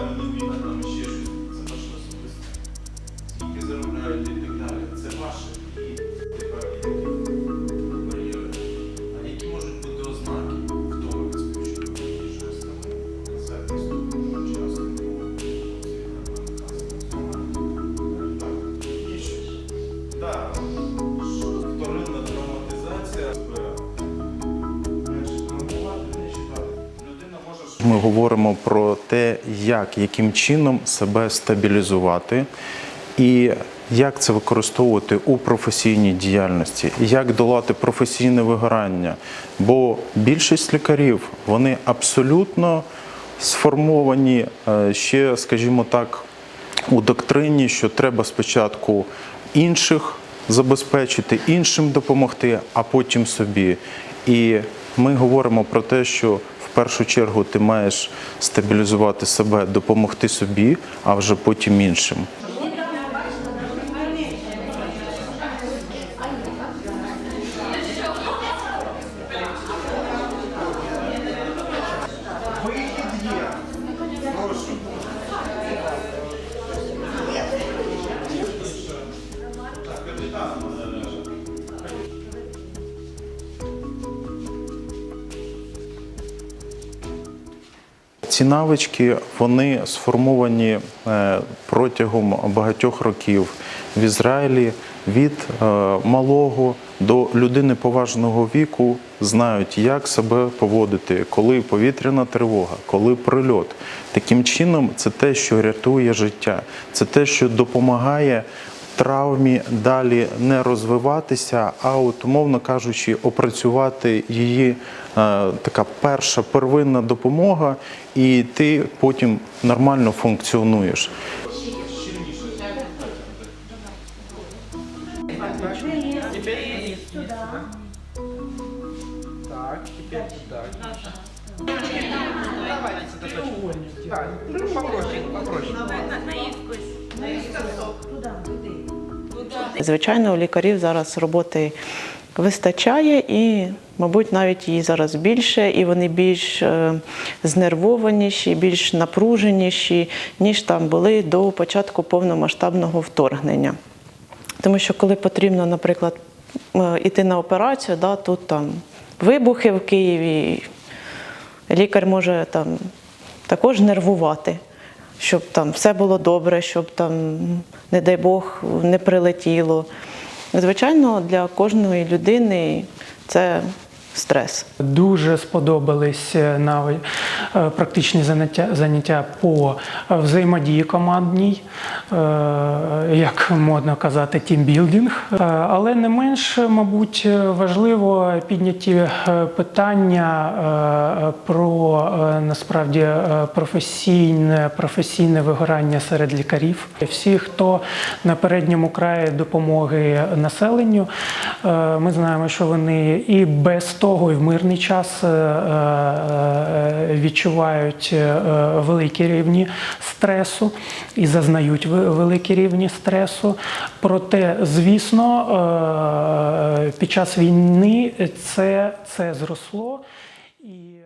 Hallelujah. Ми говоримо про те, як, яким чином себе стабілізувати і як це використовувати у професійній діяльності, як долати професійне вигорання. Бо більшість лікарів вони абсолютно сформовані е, ще, скажімо так, у доктрині, що треба спочатку інших забезпечити, іншим допомогти, а потім собі. І ми говоримо про те, що першу чергу ти маєш стабілізувати себе, допомогти собі, а вже потім іншим. Ці навички вони сформовані е, протягом багатьох років в Ізраїлі від е, малого до людини поважного віку знають, як себе поводити, коли повітряна тривога, коли прильот. Таким чином, це те, що рятує життя, це те, що допомагає травмі далі не розвиватися, а от, умовно кажучи, опрацювати її е, така перша первинна допомога, і ти потім нормально функціонуєш. Так, теперь так. Давайте цветочек. Да, ну, попроще, попроще. Звичайно, у лікарів зараз роботи вистачає і, мабуть, навіть її зараз більше, і вони більш е, знервованіші, більш напруженіші, ніж там були до початку повномасштабного вторгнення. Тому що коли потрібно, наприклад, е, іти на операцію, да, тут там вибухи в Києві, лікар може там також нервувати, щоб там все було добре, щоб там, не дай Бог, не прилетіло. Звичайно, для кожної людини це стрес. Дуже сподобались е, е, практичні заняття, заняття по е, взаємодії командній, е, як модно казати, тімбілдинг. Е, Але не менш, мабуть, важливо підняті е, питання е, про е, насправді е, професійне, професійне вигорання серед лікарів. Всі, хто на передньому краї допомоги населенню, е, ми знаємо, що вони і без того, і в мирний час е, е, відчувають е, великі рівні стресу і зазнають великі рівні стресу. Проте, звісно, е, під час війни це, це зросло. І